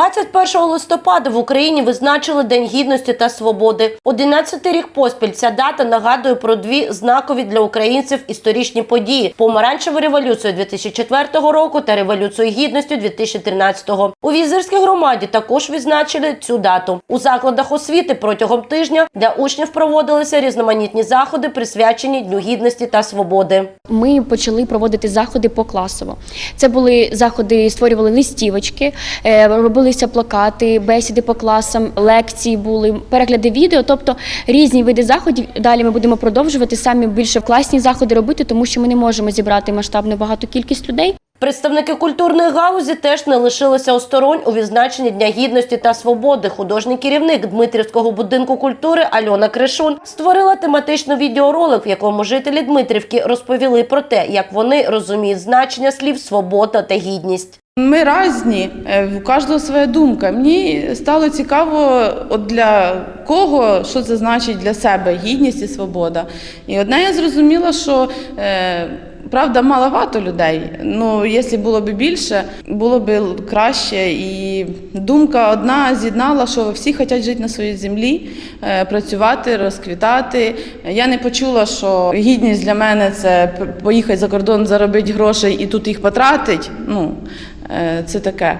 21 листопада в Україні визначили День гідності та свободи. 11 рік поспіль ця дата нагадує про дві знакові для українців історичні події: помаранчеву революцію 2004 року та революцію гідності 2013-го. У візирській громаді також відзначили цю дату. У закладах освіти протягом тижня для учнів проводилися різноманітні заходи, присвячені Дню гідності та свободи. Ми почали проводити заходи покласово. Це були заходи, створювали листівочки, е, робилися плакати, бесіди по класам, лекції були, перегляди відео, тобто різні види заходів. Далі ми будемо продовжувати самі більше класні заходи робити, тому що ми не можемо зібрати масштабну багату кількість людей. Представники культурної гаузі теж не лишилися осторонь у відзначенні Дня гідності та свободи. Художній керівник Дмитрівського будинку культури Альона Кришун створила тематичний відеоролик, в якому жителі Дмитрівки розповіли про те, як вони розуміють значення слів свобода та гідність. Ми різні, е, у кожного своя думка. Мені стало цікаво, от для кого що це значить для себе гідність і свобода. І одне я зрозуміла, що е, правда маловато людей. Ну, якщо було б більше, було б краще. І думка одна з'єднала, що всі хочуть жити на своїй землі, е, працювати, розквітати. Я не почула, що гідність для мене це поїхати за кордон, заробити грошей і тут їх потратити. Ну, е, це таке.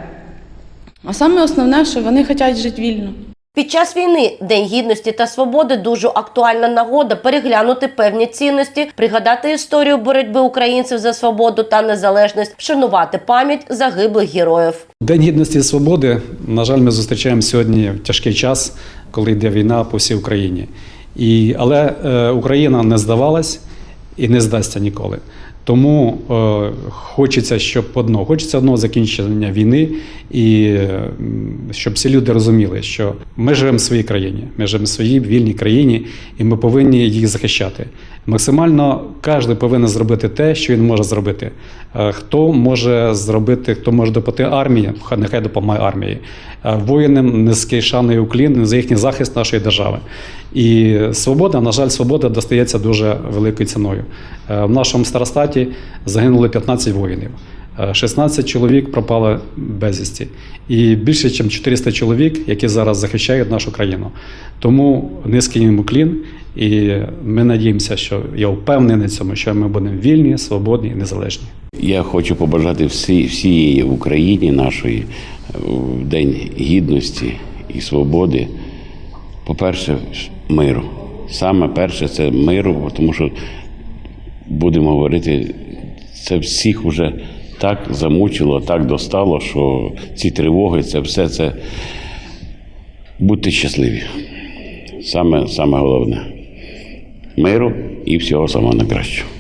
А саме основне, що вони хочуть жити вільно. Під час війни День гідності та свободи дуже актуальна нагода переглянути певні цінності, пригадати історію боротьби українців за свободу та незалежність, вшанувати пам'ять загиблих героїв. День гідності і свободи, на жаль, ми зустрічаємо сьогодні в тяжкий час, коли йде війна по всій Україні. І, але е, Україна не здавалась і не здасться ніколи. Тому е, хочеться, щоб одного, хочеться одного закінчення війни, і е, щоб всі люди розуміли, що ми живемо в своїй країні, ми живемо в своїй вільній країні, і ми повинні їх захищати. Максимально кожен повинен зробити те, що він може зробити. Е, Хто може зробити, хто може допомогти армії, хай- нехай допомагає армії. Е, Воїнам низький шаний уклін за їхній захист нашої держави. І свобода, на жаль, свобода достається дуже великою ціною. Е, В нашому старостаті загинули 15 воїнів. Е, 16 чоловік пропали безвісті. І більше, ніж 400 чоловік, які зараз захищають нашу країну. Тому низький їм уклін. І ми надіємося, що я впевнений в цьому, що ми будемо вільні, свободні і незалежні. Я хочу побажати всі, всієї Україні нашої е, в День гідності і свободи. По-перше, ж, миру. Саме перше це миру, тому що будемо говорити, це всіх вже так замучило, так достало, що ці тривоги, це все це будьте щасливі. Саме, саме головне миру і всього самого найкращого.